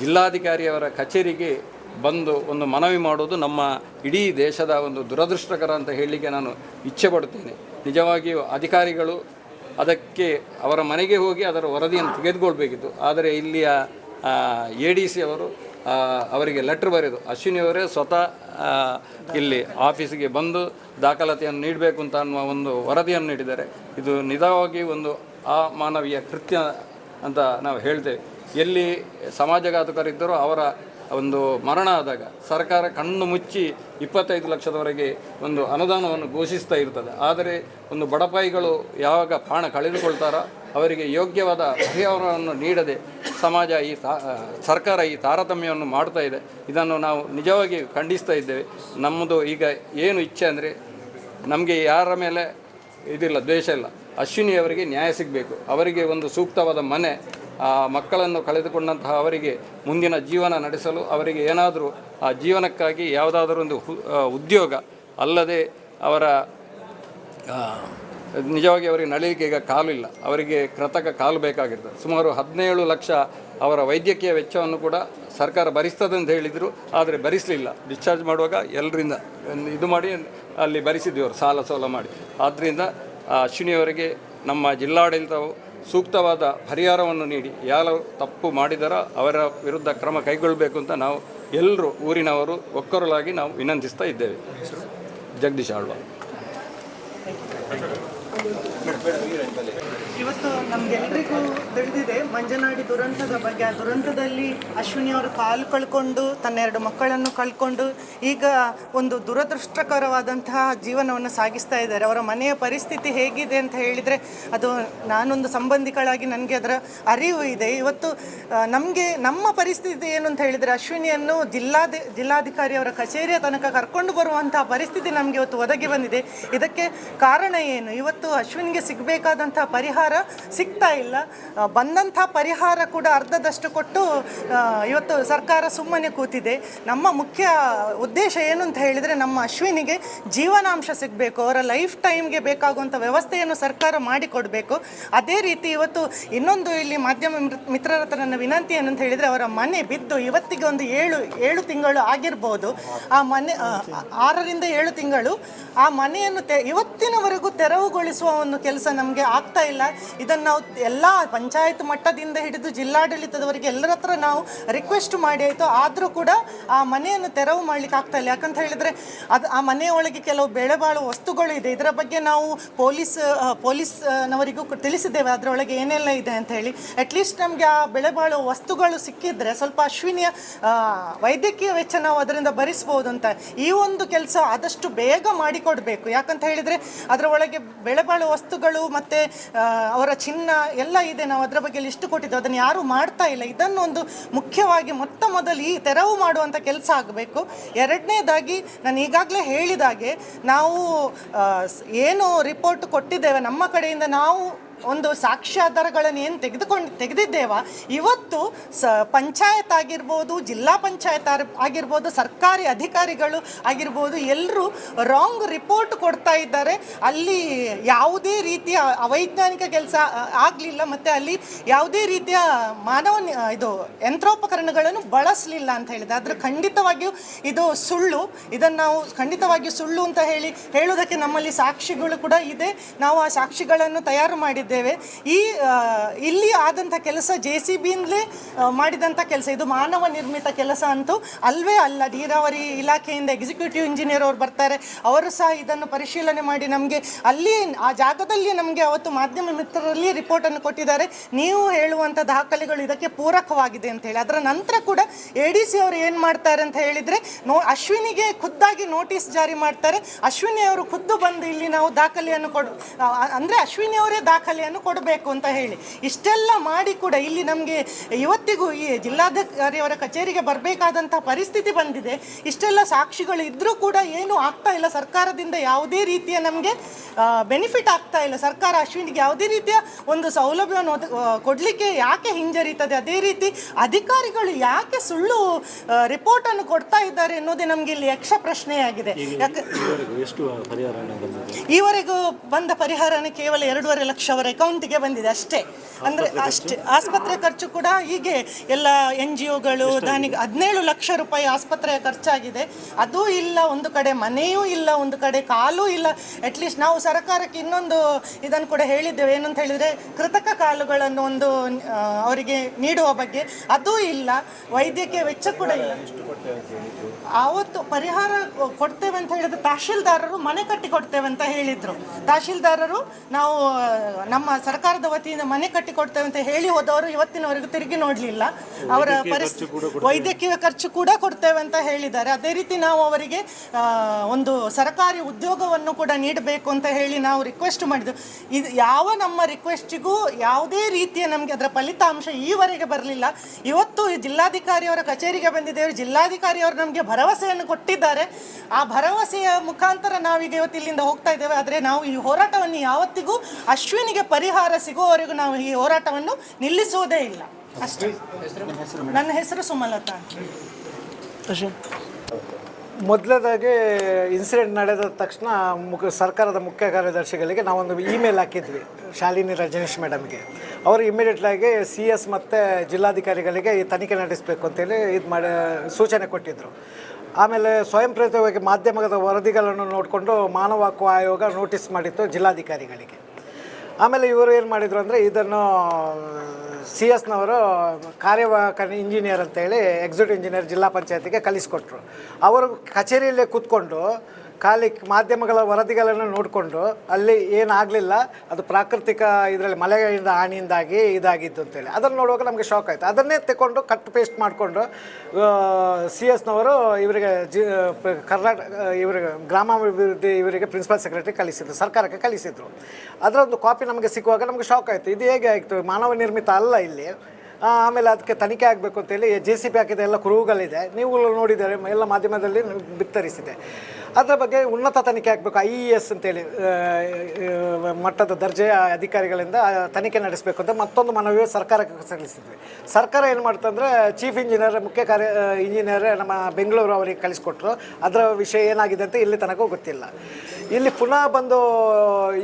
ಜಿಲ್ಲಾಧಿಕಾರಿಯವರ ಕಚೇರಿಗೆ ಬಂದು ಒಂದು ಮನವಿ ಮಾಡುವುದು ನಮ್ಮ ಇಡೀ ದೇಶದ ಒಂದು ದುರದೃಷ್ಟಕರ ಅಂತ ಹೇಳಲಿಕ್ಕೆ ನಾನು ಇಚ್ಛೆ ಪಡ್ತೇನೆ ನಿಜವಾಗಿಯೂ ಅಧಿಕಾರಿಗಳು ಅದಕ್ಕೆ ಅವರ ಮನೆಗೆ ಹೋಗಿ ಅದರ ವರದಿಯನ್ನು ತೆಗೆದುಕೊಳ್ಬೇಕಿತ್ತು. ಆದರೆ ಇಲ್ಲಿಯ ಎ ಡಿ ಸಿ ಅವರು ಅವರಿಗೆ ಲೆಟ್ರ್ ಬರೆದು ಅಶ್ವಿನಿಯವರೇ ಸ್ವತಃ ಇಲ್ಲಿ ಆಫೀಸಿಗೆ ಬಂದು ದಾಖಲಾತಿಯನ್ನು ನೀಡಬೇಕು ಅಂತ ಅನ್ನುವ ಒಂದು ವರದಿಯನ್ನು ನೀಡಿದ್ದಾರೆ. ಇದು ನಿಜವಾಗಿ ಒಂದು ಆ ಮಾನವೀಯ ಕೃತ್ಯ ಅಂತ ನಾವು ಹೇಳ್ತೇವೆ. ಎಲ್ಲಿ ಸಮಾಜಘಾತಕರಿದ್ದರೂ ಅವರ ಒಂದು ಮರಣ ಆದಾಗ ಸರ್ಕಾರ ಕಣ್ಣು ಮುಚ್ಚಿ ಇಪ್ಪತ್ತೈದು ಲಕ್ಷದವರೆಗೆ ಒಂದು ಅನುದಾನವನ್ನು ಘೋಷಿಸ್ತಾ ಇರ್ತದೆ. ಆದರೆ ಒಂದು ಬಡಪಾಯಿಗಳು ಯಾವಾಗ ಪ್ರಾಣ ಕಳೆದುಕೊಳ್ತಾರೋ ಅವರಿಗೆ ಯೋಗ್ಯವಾದ ಪರಿಹಾರವನ್ನು ನೀಡದೆ ಸಮಾಜ ಈ ಸರ್ಕಾರ ಈ ತಾರತಮ್ಯವನ್ನು ಮಾಡ್ತಾ ಇದೆ. ಇದನ್ನು ನಾವು ನಿಜವಾಗಿ ಖಂಡಿಸ್ತಾ ಇದ್ದೇವೆ. ನಮ್ಮದು ಈಗ ಏನು ಇಚ್ಛೆ ಅಂದರೆ ನಮಗೆ ಯಾರ ಮೇಲೆ ಇದಿಲ್ಲ, ದ್ವೇಷ ಇಲ್ಲ. ಅಶ್ವಿನಿ ಅವರಿಗೆ ನ್ಯಾಯ ಸಿಗಬೇಕು. ಅವರಿಗೆ ಒಂದು ಸೂಕ್ತವಾದ ಮನೆ ಮಕ್ಕಳನ್ನು ಕಳೆದುಕೊಂಡಂತಹ ಅವರಿಗೆ ಮುಂದಿನ ಜೀವನ ನಡೆಸಲು ಅವರಿಗೆ ಏನಾದರೂ ಆ ಜೀವನಕ್ಕಾಗಿ ಯಾವುದಾದ್ರೂ ಒಂದು ಉದ್ಯೋಗ ಅಲ್ಲದೆ ಅವರ ನಿಜವಾಗಿ ಅವರಿಗೆ ನಳಿಗೆ ಈಗ ಕಾಲು ಇಲ್ಲ ಅವರಿಗೆ ಕೃತಕ ಕಾಲು ಬೇಕಾಗಿರ್ತದೆ. ಸುಮಾರು ಹದಿನೇಳು ಲಕ್ಷ ಅವರ ವೈದ್ಯಕೀಯ ವೆಚ್ಚವನ್ನು ಕೂಡ ಸರ್ಕಾರ ಭರಿಸ್ತದೆ ಅಂತ ಹೇಳಿದರು. ಆದರೆ ಭರಿಸಲಿಲ್ಲ. ಡಿಸ್ಚಾರ್ಜ್ ಮಾಡುವಾಗ ಎಲ್ಲರಿಂದ ಇದು ಮಾಡಿ ಅಲ್ಲಿ ಭರಿಸಿದ್ವಿ ಅವರು, ಸಾಲ ಸೋಲ ಮಾಡಿ. ಆದ್ದರಿಂದ ಆ ಅಶ್ವಿನಿಯವರಿಗೆ ನಮ್ಮ ಜಿಲ್ಲಾಡಳಿತವು ಸೂಕ್ತವಾದ ಪರಿಹಾರವನ್ನು ನೀಡಿ. ಯಾರು ತಪ್ಪು ಮಾಡಿದರೋ ಅವರ ವಿರುದ್ಧ ಕ್ರಮ ಕೈಗೊಳ್ಳಬೇಕು ಅಂತ ನಾವು ಎಲ್ಲರೂ ಊರಿನವರು ಒಕ್ಕರಲಾಗಿ ನಾವು ವಿನಂತಿಸ್ತಾ ಇದ್ದೇವೆ. ಜಗದೀಶ್ ಆಳ್ವ ಇವತ್ತು ನಮ್ಗೆಲ್ರಿಗೂ ತಿಳಿದಿದೆ, ಮಂಜನಾಡಿ ದುರಂತದ ಬಗ್ಗೆ. ಆ ದುರಂತದಲ್ಲಿ ಅಶ್ವಿನಿ ಅವರು ಕಾಲು ಕಳ್ಕೊಂಡು ತನ್ನ ಎರಡು ಮಕ್ಕಳನ್ನು ಕಳ್ಕೊಂಡು, ಈಗ ಒಂದು ದುರದೃಷ್ಟಕರವಾದಂತಹ ಜೀವನವನ್ನು ಸಾಗಿಸ್ತಾ ಇದ್ದಾರೆ. ಅವರ ಮನೆಯ ಪರಿಸ್ಥಿತಿ ಹೇಗಿದೆ ಅಂತ ಹೇಳಿದರೆ, ಅದು ನಾನೊಂದು ಸಂಬಂಧಿಕಳಾಗಿ ನನಗೆ ಅದರ ಅರಿವು ಇದೆ. ಇವತ್ತು ನಮಗೆ ನಮ್ಮ ಪರಿಸ್ಥಿತಿ ಏನು ಅಂತ ಹೇಳಿದರೆ, ಅಶ್ವಿನಿಯನ್ನು ಜಿಲ್ಲಾಧಿ, ಜಿಲ್ಲಾಧಿಕಾರಿ ಅವರ ಕಚೇರಿಯ ತನಕ ಕರ್ಕೊಂಡು ಬರುವಂತಹ ಪರಿಸ್ಥಿತಿ ನಮಗೆ ಇವತ್ತು ಒದಗಿ ಬಂದಿದೆ. ಇದಕ್ಕೆ ಕಾರಣ ಏನು? ಇವತ್ತು ಅಶ್ವಿನಿಗೆ ಸಿಗಬೇಕಾದಂತಹ ಪರಿಹಾರ ಸಿಗ್ತಾ ಇಲ್ಲ. ಬಂದಂಥ ಪರಿಹಾರ ಕೂಡ ಅರ್ಧದಷ್ಟು ಕೊಟ್ಟು ಇವತ್ತು ಸರ್ಕಾರ ಸುಮ್ಮನೆ ಕೂತಿದೆ. ನಮ್ಮ ಮುಖ್ಯ ಉದ್ದೇಶ ಏನು ಅಂತ ಹೇಳಿದರೆ ನಮ್ಮ ಅಶ್ವಿನಿಗೆ ಜೀವನಾಂಶ ಸಿಗಬೇಕು. ಅವರ ಲೈಫ್ ಟೈಮ್ಗೆ ಬೇಕಾಗುವಂಥ ವ್ಯವಸ್ಥೆಯನ್ನು ಸರ್ಕಾರ ಮಾಡಿಕೊಡಬೇಕು. ಅದೇ ರೀತಿ ಇವತ್ತು ಇನ್ನೊಂದು ಇಲ್ಲಿ ಮಾಧ್ಯಮ ಮಿತ್ರ- ಮಿತ್ರರ ಹತ್ರ ನನ್ನ ವಿನಂತಿ ಏನಂತ ಹೇಳಿದರೆ, ಅವರ ಮನೆ ಬಿದ್ದು ಇವತ್ತಿಗೆ ಒಂದು ಏಳು ಏಳು ತಿಂಗಳು ಆಗಿರ್ಬೋದು. ಆ ಮನೆ ಆರರಿಂದ ಏಳು ತಿಂಗಳು. ಆ ಮನೆಯನ್ನು ತೆ, ಇವತ್ತಿನವರೆಗೂ ತೆರವುಗೊಳಿಸುವ ಒಂದು ಕೆಲಸ ನಮಗೆ ಆಗ್ತಾ ಇಲ್ಲ. ಇದನ್ನು ನಾವು ಎಲ್ಲ ಪಂಚಾಯತ್ ಮಟ್ಟದಿಂದ ಹಿಡಿದು ಜಿಲ್ಲಾಡಳಿತದವರೆಗೆ ಎಲ್ಲರ ಹತ್ರ ನಾವು ರಿಕ್ವೆಸ್ಟ್ ಮಾಡಿ ಆಯಿತು. ಆದರೂ ಕೂಡ ಆ ಮನೆಯನ್ನು ತೆರವು ಮಾಡಲಿಕ್ಕೆ ಆಗ್ತಾ ಇಲ್ಲ. ಯಾಕಂತ ಹೇಳಿದರೆ ಅದು ಆ ಮನೆಯೊಳಗೆ ಕೆಲವು ಬೆಳೆ ಬಾಳುವ ವಸ್ತುಗಳು ಇದೆ. ಇದರ ಬಗ್ಗೆ ನಾವು ಪೊಲೀಸ್ ಪೊಲೀಸ್ನವರಿಗೂ ತಿಳಿಸಿದ್ದೇವೆ. ಅದರೊಳಗೆ ಏನೆಲ್ಲ ಇದೆ ಅಂತ ಹೇಳಿ. ಅಟ್ಲೀಸ್ಟ್ ನಮಗೆ ಆ ಬೆಳೆ ಬಾಳುವ ವಸ್ತುಗಳು ಸಿಕ್ಕಿದ್ರೆ ಸ್ವಲ್ಪ ಅಶ್ವಿನಿಯ ವೈದ್ಯಕೀಯ ವೆಚ್ಚ ನಾವು ಅದರಿಂದ ಭರಿಸ್ಬೋದು ಅಂತ. ಈ ಒಂದು ಕೆಲಸ ಆದಷ್ಟು ಬೇಗ ಮಾಡಿಕೊಡಬೇಕು. ಯಾಕಂತ ಹೇಳಿದರೆ ಅದರೊಳಗೆ ಬೆಳೆ ಬಾಳುವ ವಸ್ತುಗಳು ಮತ್ತು ಅವರ ಚಿನ್ನ ಎಲ್ಲ ಇದೆ. ನಾವು ಅದರ ಬಗ್ಗೆ ಲಿಸ್ಟ್ ಕೊಟ್ಟಿದ್ದೆವು. ಅದನ್ನು ಯಾರೂ ಮಾಡ್ತಾ ಇಲ್ಲ. ಇದನ್ನೊಂದು ಮುಖ್ಯವಾಗಿ ಮೊತ್ತ ಮೊದಲು ಈ ತೆರವು ಮಾಡುವಂಥ ಕೆಲಸ ಆಗಬೇಕು. ಎರಡನೇದಾಗಿ ನಾನು ಈಗಾಗಲೇ ಹೇಳಿದಾಗೆ ನಾವು ಏನು ರಿಪೋರ್ಟ್ ಕೊಟ್ಟಿದ್ದೇವೆ ನಮ್ಮ ಕಡೆಯಿಂದ ನಾವು ಒಂದು ಸಾಕ್ಷ್ಯಾಧಾರಗಳನ್ನು ಏನು ತೆಗೆದುಕೊಂಡು, ತೆಗೆದಿದ್ದೇವ? ಇವತ್ತು ಸ, ಪಂಚಾಯತ್ ಆಗಿರ್ಬೋದು, ಜಿಲ್ಲಾ ಪಂಚಾಯತ್ ಆಗಿರ್ಬೋದು, ಸರ್ಕಾರಿ ಅಧಿಕಾರಿಗಳು ಆಗಿರ್ಬೋದು ಎಲ್ಲರೂ ರಾಂಗ್ ರಿಪೋರ್ಟ್ ಕೊಡ್ತಾ ಇದ್ದಾರೆ. ಅಲ್ಲಿ ಯಾವುದೇ ರೀತಿಯ ಅವೈಜ್ಞಾನಿಕ ಕೆಲಸ ಆಗಲಿಲ್ಲ ಮತ್ತು ಅಲ್ಲಿ ಯಾವುದೇ ರೀತಿಯ ಮಾನವ ಇದು ಯಂತ್ರೋಪಕರಣಗಳನ್ನು ಬಳಸಲಿಲ್ಲ ಅಂತ ಹೇಳಿದೆ. ಆದರೆ ಖಂಡಿತವಾಗಿಯೂ ಇದು ಸುಳ್ಳು. ಇದನ್ನು ನಾವು ಖಂಡಿತವಾಗಿಯೂ ಸುಳ್ಳು ಅಂತ ಹೇಳಿ ಹೇಳೋದಕ್ಕೆ ನಮ್ಮಲ್ಲಿ ಸಾಕ್ಷಿಗಳು ಕೂಡ ಇದೆ. ನಾವು ಆ ಸಾಕ್ಷಿಗಳನ್ನು ತಯಾರು ಮಾಡಿದ್ದೇವೆ. ಈ ಇಲ್ಲಿ ಆದಂಥ ಕೆಲಸ ಜೆ ಸಿ ಬಿಯಿಂದಲೇ ಮಾಡಿದಂಥ ಕೆಲಸ. ಇದು ಮಾನವ ನಿರ್ಮಿತ ಕೆಲಸ ಅಂತೂ ಅಲ್ವೇ ಅಲ್ಲ. ನೀರಾವರಿ ಇಲಾಖೆಯಿಂದ ಎಕ್ಸಿಕ್ಯೂಟಿವ್ ಇಂಜಿನಿಯರ್ ಅವರು ಬರ್ತಾರೆ. ಅವರು ಸಹ ಇದನ್ನು ಪರಿಶೀಲನೆ ಮಾಡಿ ನಮಗೆ ಅಲ್ಲಿ, ಆ ಜಾಗದಲ್ಲಿ ನಮಗೆ ಅವತ್ತು ಮಾಧ್ಯಮ ಮಿತ್ರರಲ್ಲಿ ರಿಪೋರ್ಟನ್ನು ಕೊಟ್ಟಿದ್ದಾರೆ. ನೀವು ಹೇಳುವಂಥ ದಾಖಲೆಗಳು ಇದಕ್ಕೆ ಪೂರಕವಾಗಿದೆ ಅಂತ ಹೇಳಿ. ಅದರ ನಂತರ ಕೂಡ ಎ ಡಿ ಸಿ ಅವರು ಏನು ಮಾಡ್ತಾರೆ ಅಂತ ಹೇಳಿದರೆ, ನೋ, ಅಶ್ವಿನಿಗೆ ಖುದ್ದಾಗಿ ನೋಟಿಸ್ ಜಾರಿ ಮಾಡ್ತಾರೆ. ಅಶ್ವಿನಿ ಅವರು ಖುದ್ದು ಬಂದು ಇಲ್ಲಿ ನಾವು ದಾಖಲೆಯನ್ನು ಕೊಡು ಅಂದರೆ ಅಶ್ವಿನಿ ಅವರೇ ದಾಖಲೆಯನ್ನು ಕೊಡಬೇಕು ಅಂತ ಹೇಳಿ. ಇಷ್ಟೆಲ್ಲ ಮಾಡಿ ಕೂಡ ಇಲ್ಲಿ ನಮಗೆ ಇವತ್ತಿಗೂ ಈ ಜಿಲ್ಲಾಧಿಕಾರಿಯವರ ಕಚೇರಿಗೆ ಬರಬೇಕಾದಂಥ ಪರಿಸ್ಥಿತಿ ಬಂದಿದೆ. ಇಷ್ಟೆಲ್ಲ ಸಾಕ್ಷಿಗಳು ಇದ್ದರೂ ಕೂಡ ಏನೂ ಆಗ್ತಾ ಇಲ್ಲ. ಸರ್ಕಾರದಿಂದ ಯಾವುದೇ ರೀತಿಯ ನಮಗೆ ಬೆನಿಫಿಟ್ ಆಗ್ತಾ ಇಲ್ಲ. ಸರ್ಕಾರ ಅಶ್ವಿನಿಗೆ ಯಾವುದೇ ರೀತಿಯ ಒಂದು ಸೌಲಭ್ಯವನ್ನು ಕೊಡಲಿಕ್ಕೆ ಯಾಕೆ ಹಿಂಜರಿತದೆ? ಅದೇ ರೀತಿ ಅಧಿಕಾರಿಗಳು ಯಾಕೆ ಸುಳ್ಳು ರಿಪೋರ್ಟನ್ನು ಕೊಡ್ತಾ ಇದ್ದಾರೆ ಅನ್ನೋದೇ ನಮಗೆ ಇಲ್ಲಿ ಯಕ್ಷ ಪ್ರಶ್ನೆಯಾಗಿದೆ. ಯಾಕೆ ಈವರೆಗೂ ಬಂದ ಪರಿಹಾರನ ಕೇವಲ ಎರಡೂವರೆ ಲಕ್ಷ ಅವರ ಅಕೌಂಟಿಗೆ ಬಂದಿದೆ ಅಷ್ಟೇ. ಅಂದರೆ ಅಷ್ಟೇ. ಆಸ್ಪತ್ರೆ ಖರ್ಚು ಕೂಡ ಹೀಗೆ ಎಲ್ಲ ಎನ್ ಜಿ ಒಗಳು ದಾನಿಗೆ ಹದಿನೇಳು ಲಕ್ಷ ರೂಪಾಯಿ ಆಸ್ಪತ್ರೆಯ ಖರ್ಚಾಗಿದೆ. ಅದು ಇಲ್ಲ ಒಂದು ಕಡೆ ಮನೆಯೂ ಇಲ್ಲ ಒಂದು ಕಡೆ ಕಾಲೂ ಇಲ್ಲ. ಅಟ್ಲೀಸ್ಟ್ ನಾವು ಸರ್ಕಾರಕ್ಕೆ ಇನ್ನೊಂದು ಇದನ್ನು ಕೂಡ ಹೇಳಿದ್ದೇವೆ. ಏನಂತ ಹೇಳಿದರೆ ಕೃತಕ ಕಾಲುಗಳನ್ನು ಒಂದು ಅವರಿಗೆ ನೀಡುವ ಬಗ್ಗೆ ಅದೂ ಇಲ್ಲ. ವೈದ್ಯಕೀಯ ವೆಚ್ಚ ಕೂಡ ಇಲ್ಲ. ಆವತ್ತು ಪರಿಹಾರ ಕೊಡ್ತೇವೆ ಅಂತ ಹೇಳಿದ್ರೆ ತಹಶೀಲ್ದಾರರು ಮನೆ ಕಟ್ಟಿ ಕೊಡ್ತೇವೆ ಅಂತ ಹೇಳಿದ್ರು. ತಹಶೀಲ್ದಾರರು ನಾವು ನಮ್ಮ ಸರ್ಕಾರದ ವತಿಯಿಂದ ಮನೆ ಕಟ್ಟಿ ಕೊಡ್ತೇವೆ ಅಂತ ಹೇಳಿ ಹೋದವರು ಇವತ್ತಿನವರೆಗೂ ತಿರುಗಿ ನೋಡಲಿಲ್ಲ. ಅವರ ಪರಿಸ್ಥಿತಿ ವೈದ್ಯಕೀಯ ಖರ್ಚು ಕೂಡ ಕೊಡ್ತೇವೆ ಅಂತ ಹೇಳಿದ್ದಾರೆ. ಅದೇ ರೀತಿ ನಾವು ಅವರಿಗೆ ಒಂದು ಸರ್ಕಾರಿ ಉದ್ಯೋಗವನ್ನು ಕೂಡ ನೀಡಬೇಕು ಅಂತ ಹೇಳಿ ನಾವು ರಿಕ್ವೆಸ್ಟ್ ಮಾಡಿದ್ವಿ. ಇದು ಯಾವ ನಮ್ಮ ರಿಕ್ವೆಸ್ಟಿಗೂ ಯಾವುದೇ ರೀತಿಯ ನಮಗೆ ಅದರ ಫಲಿತಾಂಶ ಈವರೆಗೆ ಬರಲಿಲ್ಲ. ಇವತ್ತು ಜಿಲ್ಲಾಧಿಕಾರಿಯವರ ಕಚೇರಿಗೆ ಬಂದಿದ್ದೇವೆ. ಜಿಲ್ಲಾಧಿಕಾರಿಯವರು ನಮಗೆ ಭರವಸೆಯನ್ನು ಕೊಟ್ಟಿದ್ದಾರೆ. ಆ ಭರವಸೆಯ ಮುಖಾಂತರ ನಾವೀಗ ಇವತ್ತು ಇಲ್ಲಿಂದ ಹೋಗ್ತಾ ಇದ್ದೇವೆ. ಆದರೆ ನಾವು ಈ ಹೋರಾಟವನ್ನು ಯಾವತ್ತಿಗೂ ಅಶ್ವಿನಿಗೆ ಪರಿಹಾರ ಸಿಗುವವರೆಗೂ ನಾವು ಈ ಹೋರಾಟವನ್ನು ನಿಲ್ಲಿಸುವುದೇ ಇಲ್ಲ. ಅಷ್ಟೇ. ನನ್ನ ಹೆಸರು ಸುಮಲತಾ ಮೊದಲದಾಗಿ ಇನ್ಸಿಡೆಂಟ್ ನಡೆದ ತಕ್ಷಣ ಮುಖ ಸರ್ಕಾರದ ಮುಖ್ಯ ಕಾರ್ಯದರ್ಶಿಗಳಿಗೆ ನಾವೊಂದು ಇಮೇಲ್ ಹಾಕಿದ್ವಿ, ಶಾಲಿನಿ ರಜನೀಶ್ ಮೇಡಮ್ಗೆ. ಅವರು ಇಮಿಡಿಯೇಟ್ಲಾಗಿ ಸಿ ಎಸ್ ಮತ್ತು ಜಿಲ್ಲಾಧಿಕಾರಿಗಳಿಗೆ ಈ ತನಿಖೆ ನಡೆಸಬೇಕು ಅಂತೇಳಿ ಇದು ಮಾಡಿ, ಸೂಚನೆ ಕೊಟ್ಟಿದ್ದರು ಆಮೇಲೆ ಸ್ವಯಂ ಪ್ರೇರಿತವಾಗಿ ಮಾಧ್ಯಮದ ವರದಿಗಳನ್ನು ನೋಡಿಕೊಂಡು ಮಾನವ ಹಕ್ಕು ಆಯೋಗ ನೋಟಿಸ್ ಮಾಡಿತ್ತು ಜಿಲ್ಲಾಧಿಕಾರಿಗಳಿಗೆ. ಆಮೇಲೆ ಇವರು ಏನು ಮಾಡಿದರು ಅಂದರೆ ಇದನ್ನು ಸಿ ಎಸ್ನವರು ಕಾರ್ಯವಾಹಕ ಇಂಜಿನಿಯರ್ ಅಂತೇಳಿ ಎಕ್ಸಿಕ್ಯೂಟಿವ್ ಇಂಜಿನಿಯರ್ ಜಿಲ್ಲಾ ಪಂಚಾಯತಿಗೆ ಕಲಿಸ್ಕೊಟ್ರು ಅವರು ಕಚೇರಿಯಲ್ಲೇ ಕೂತ್ಕೊಂಡು ಖಾಲಿ ಮಾಧ್ಯಮಗಳ ವರದಿಗಳನ್ನು ನೋಡಿಕೊಂಡು ಅಲ್ಲಿ ಏನಾಗಲಿಲ್ಲ, ಅದು ಪ್ರಾಕೃತಿಕ ಇದರಲ್ಲಿ ಮಳೆಯಿಂದ ಹಾನಿಯಿಂದಾಗಿ ಇದಾಗಿತ್ತು ಅಂತೇಳಿ. ಅದನ್ನು ನೋಡುವಾಗ ನಮಗೆ ಶಾಕ್ ಆಯಿತು. ಅದನ್ನೇ ತಗೊಂಡು ಕಟ್ ಪೇಸ್ಟ್ ಮಾಡಿಕೊಂಡು ಸಿ ಎಸ್ನವರು ಇವರಿಗೆ ಜಿ ಕರ್ನಾಟಕ ಇವರಿಗೆ ಗ್ರಾಮಾಭಿವೃದ್ಧಿ, ಇವರಿಗೆ ಪ್ರಿನ್ಸಿಪಲ್ ಸೆಕ್ರೆಟರಿ ಕಳಿಸಿದ್ರು, ಸರ್ಕಾರಕ್ಕೆ ಕಳಿಸಿದ್ರು. ಅದರ ಒಂದು ಕಾಪಿ ನಮಗೆ ಸಿಕ್ಕುವಾಗ ನಮಗೆ ಶಾಕ್ ಆಯಿತು. ಇದು ಹೇಗೆ ಆಯಿತು? ಮಾನವ ನಿರ್ಮಿತ ಅಲ್ಲ ಇಲ್ಲಿ. ಆಮೇಲೆ ಅದಕ್ಕೆ ತನಿಖೆ ಆಗಬೇಕು ಅಂತೇಳಿ ಜೆ ಸಿ ಬಿ ಹಾಕಿದ ಎಲ್ಲ ಕುರುಹುಗಳಿದೆ. ನೀವು ನೋಡಿದರೆ ಎಲ್ಲ ಮಾಧ್ಯಮದಲ್ಲಿ ಬಿತ್ತರಿಸಿದೆ. ಅದರ ಬಗ್ಗೆ ಉನ್ನತ ತನಿಖೆ ಆಗಬೇಕು, ಐ ಇ ಎಸ್ ಅಂತೇಳಿ ಮಟ್ಟದ ದರ್ಜೆಯ ಅಧಿಕಾರಿಗಳಿಂದ ತನಿಖೆ ನಡೆಸಬೇಕು ಅಂತ ಮತ್ತೊಂದು ಮನವಿ ಸರ್ಕಾರಕ್ಕೆ ಸಲ್ಲಿಸಿದ್ವಿ. ಸರ್ಕಾರ ಏನು ಮಾಡ್ತಂದ್ರೆ ಚೀಫ್ ಇಂಜಿನಿಯರ್, ಮುಖ್ಯ ಕಾರ್ಯ ಇಂಜಿನಿಯರ್ ನಮ್ಮ ಬೆಂಗಳೂರು ಅವರಿಗೆ ಕಳಿಸ್ಕೊಟ್ರು. ಅದರ ವಿಷಯ ಏನಾಗಿದೆ ಅಂತ ಇಲ್ಲಿ ತನಕ ಗೊತ್ತಿಲ್ಲ. ಇಲ್ಲಿ ಪುನಃ ಬಂದು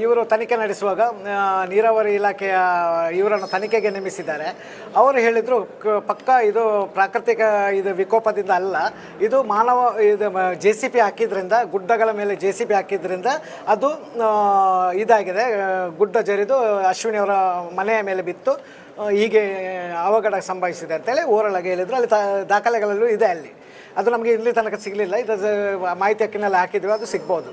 ಇವರು ತನಿಖೆ ನಡೆಸುವಾಗ ನೀರಾವರಿ ಇಲಾಖೆಯ ಇವರನ್ನು ತನಿಖೆಗೆ ನೇಮಿಸಿದ್ದಾರೆ. ಅವರು ಹೇಳಿದರು ಪಕ್ಕ ಇದು ಪ್ರಾಕೃತಿಕ ಇದು ವಿಕೋಪದಿಂದ ಅಲ್ಲ, ಇದು ಮಾನವ, ಇದು ಜೆ ಸಿ ಪಿ ಹಾಕಿದ್ರಿಂದ ಗುಡ್ಡಗಳ ಮೇಲೆ ಜೆ ಸಿ ಬಿ ಹಾಕಿದ್ರಿಂದ ಅದು ಇದಾಗಿದೆ. ಗುಡ್ಡ ಜರಿದು ಅಶ್ವಿನಿ ಅವರ ಮನೆಯ ಮೇಲೆ ಬಿತ್ತು. ಹೀಗೆ ಅವಘಡ ಸಂಭವಿಸಿದೆ ಅಂತೇಳಿ ಓರಳಾಗಿ ಹೇಳಿದರು. ಅಲ್ಲಿ ದಾಖಲೆಗಳಲ್ಲೂ ಇದೆ ಅಲ್ಲಿ. ಅದು ನಮಗೆ ಇಲ್ಲಿ ತನಕ ಸಿಗಲಿಲ್ಲ. ಇದು ಮಾಹಿತಿ ಹಕ್ಕಿನಲ್ಲಿ ಹಾಕಿದ್ವಿ. ಅದು ಸಿಗ್ಬೋದು.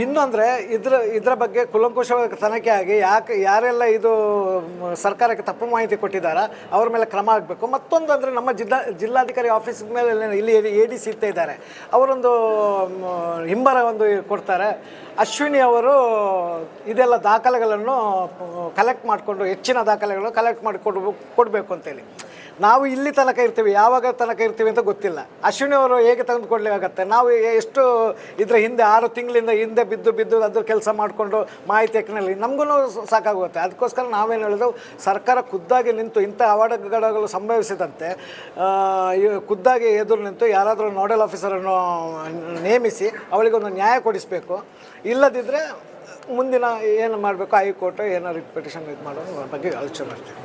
ಇನ್ನೊಂದರೆ ಇದ್ರ, ಇದರ ಬಗ್ಗೆ ಕುಲಂಕುಷವಾಗಿ ತನಿಖೆ ಆಗಿ ಯಾಕೆ, ಯಾರೆಲ್ಲ ಇದು ಸರ್ಕಾರಕ್ಕೆ ತಪ್ಪು ಮಾಹಿತಿ ಕೊಟ್ಟಿದ್ದಾರೆ, ಅವ್ರ ಮೇಲೆ ಕ್ರಮ ಆಗಬೇಕು. ಮತ್ತೊಂದು ಅಂದರೆ ನಮ್ಮ ಜಿಲ್ಲಾ, ಜಿಲ್ಲಾಧಿಕಾರಿ ಆಫೀಸ್ ಮೇಲೆ ಇಲ್ಲಿ ಎ ಡಿ ಸಿ ಇದ್ದಾರೆ. ಅವರೊಂದು ಹಿಂಬರ ಒಂದು ಕೊಡ್ತಾರೆ. ಅಶ್ವಿನಿ ಅವರು ಇದೆಲ್ಲ ದಾಖಲೆಗಳನ್ನು ಕಲೆಕ್ಟ್ ಮಾಡಿಕೊಂಡು, ಹೆಚ್ಚಿನ ದಾಖಲೆಗಳನ್ನು ಕಲೆಕ್ಟ್ ಮಾಡಿ ಕೊಡ್ಬೇಕು ಕೊಡಬೇಕು ಅಂತೇಳಿ. ನಾವು ಇಲ್ಲಿ ತನಕ ಇರ್ತೀವಿ, ಯಾವಾಗ ತನಕ ಇರ್ತೀವಿ ಅಂತ ಗೊತ್ತಿಲ್ಲ. ಅಶ್ವಿನಿ ಅವರು ಹೇಗೆ ಆಗುತ್ತೆ ನಾವು ಎಷ್ಟು ಇದರ ಹಿಂದೆ, ಆರು ತಿಂಗಳಿಂದ ಹಿಂದೆ ಬಿದ್ದು ಬಿದ್ದು ಅದ್ರ ಕೆಲಸ ಮಾಡಿಕೊಂಡು ಮಾಹಿತಿ ಹಾಕಿನಲ್ಲಿ ನಮಗೂ ಸಾಕಾಗುತ್ತೆ. ಅದಕ್ಕೋಸ್ಕರ ನಾವೇನು ಹೇಳಿದ್ರು ಸರ್ಕಾರ ಖುದ್ದಾಗಿ ನಿಂತು ಇಂಥ ಅವಘಡಗಳು ಸಂಭವಿಸಿದಂತೆ ಖುದ್ದಾಗಿ ಎದುರು ನಿಂತು ಯಾರಾದರೂ ನೋಡಲ್ ಆಫೀಸರನ್ನು ನೇಮಿಸಿ ಅವಳಿಗೊಂದು ನ್ಯಾಯ ಕೊಡಿಸಬೇಕು. ಇಲ್ಲದಿದ್ದರೆ ಮುಂದಿನ ಏನು ಮಾಡಬೇಕು ಹೈಕೋರ್ಟ್ ಏನೋ ರಿಟ್ ಪಿಟಿಷನ್ ಇದು ಮಾಡೋದು ಬಗ್ಗೆ ಆಲೋಚನೆ ಮಾಡ್ತೀವಿ.